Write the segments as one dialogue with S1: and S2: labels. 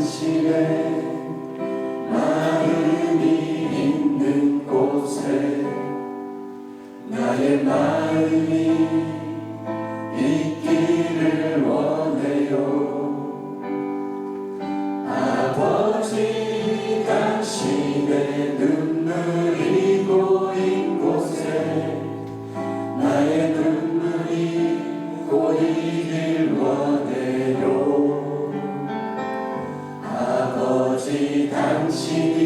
S1: 안식에 마음이 있는 곳에 나의 마음
S2: ti.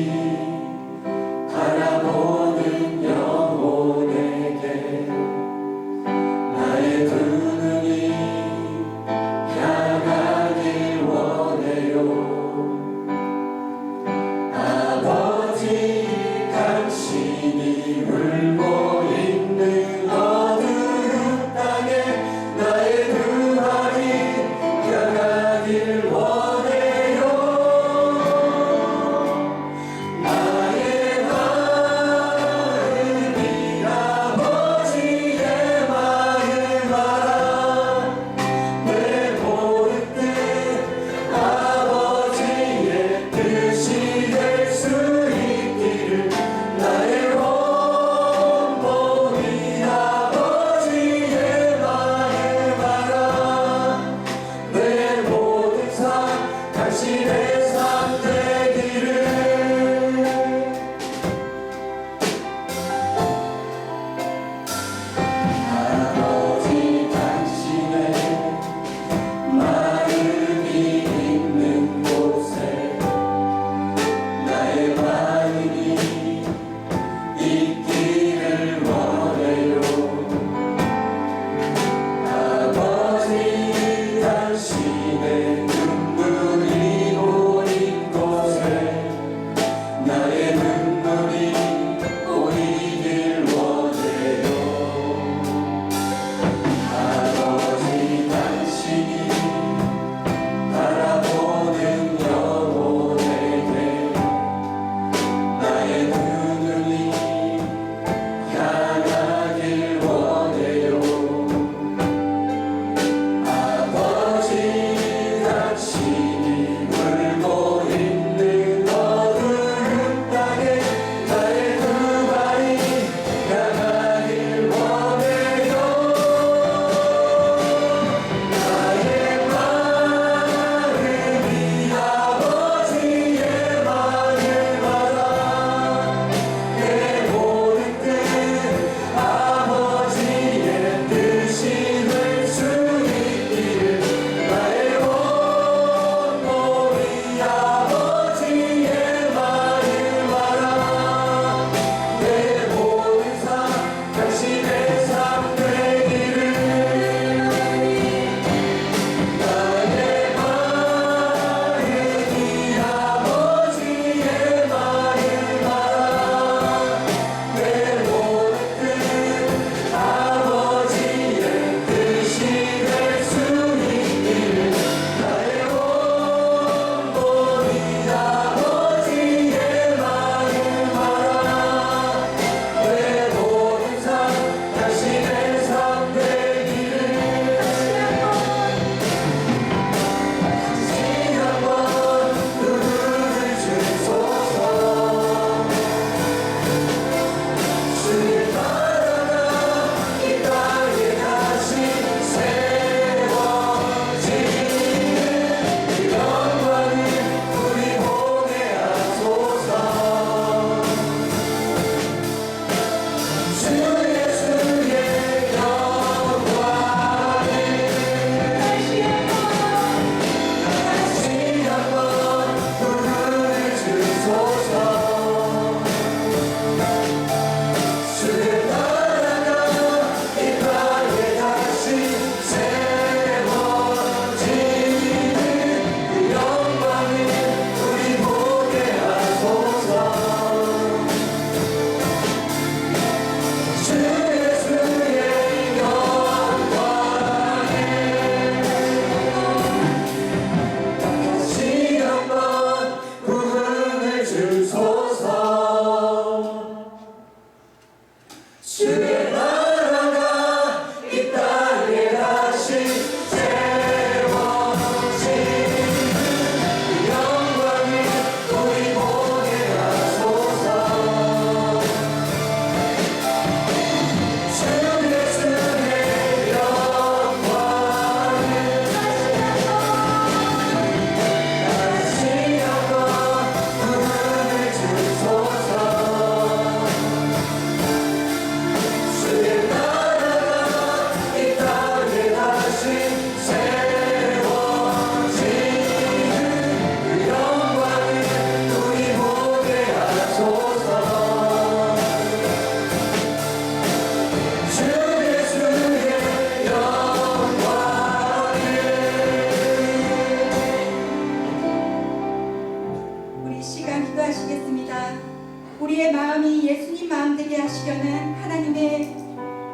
S2: 마음이 예수님 마음 되게 하시려는 하나님의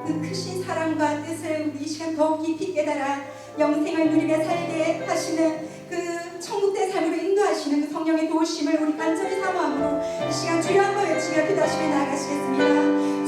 S2: 그 크신 사랑과 뜻을 우리 이 시간 더 깊이 깨달아 영생을 누리며 살게 하시는 그 천국대 삶으로 인도하시는 그 성령의 도우심을 우리 간절히 사모함으로 이 시간 주여 한번 외치며 기도하시며 나아가시겠습니다.